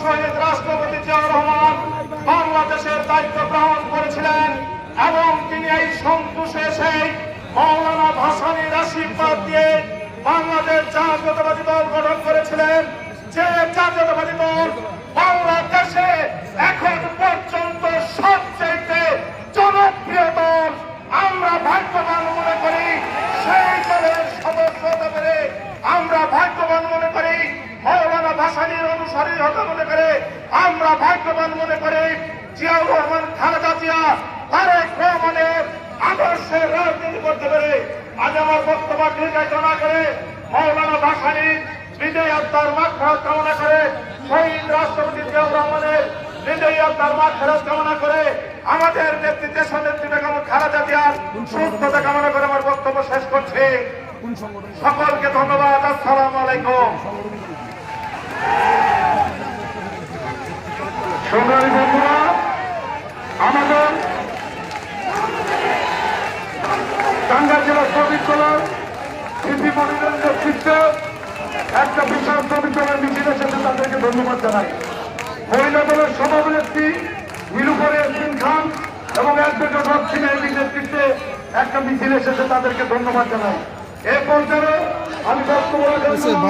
শহীদ রাষ্ট্রপতি জিয়াউর রহমান বাংলাদেশের দায়িত্ব গ্রহণ করেছিলেন এবং তিনি এই সন্তোষে এসে মৌলানা ভাসানির আশীর্বাদ দিয়ে বাংলাদেশ জাতীয়তাবাদী দল করেছিলেন যে জাতীয়তাবাদী দল বাংলাদেশে এখন পর্যন্ত সবচেয়ে জনপ্রিয় দল আমরা ভাগ্যবান মনে করি সেই দলের সদস্য হতে পেরে আমরা ভাগ্যবান মনে করি মৌলানা অনুসারী হতে মনে করে, আমরা ভাগ্যবান মনে করি, জিয়াউর রহমান, খালেদা জিয়া তারেক রহমানের আদর্শের রাজনীতি করতে পেরে আজ আমার বক্তব্য দীর্ঘায়িত না করে মৌলানা ভাসানি বিজয় আত্মার মাঠ কামনা করে, শহীদ রাষ্ট্রপতি জিয়াউর রহমানের বিজয়ী আত্মার মাঠ ফেরত কামনা করে, আমাদের নেত্রী বেগম খালেদা জিয়ার সুস্থতা কামনা করে আমার বক্তব্য শেষ করছি। সকলকে ধন্যবাদ, আসসালামু আলাইকুম। সংগ্রামী বন্ধুরা আমাদের টাঙ্গা জেলা শ্রমিক দলের মনিরের নেতৃত্বে একটা বিশাল শ্রমিক দলের মিছিল এসেছে তাদেরকে ধন্যবাদ জানাই। মহিলা দলের সভাপতি নীলুপরে এসিন খান এবং অ্যাডভোকেট রক্ষিণ এমপির নেতৃত্বে একটা মিছিল এসেছে তাদেরকে ধন্যবাদ জানাই। এ পর্যায়ে আমি বক্তব্য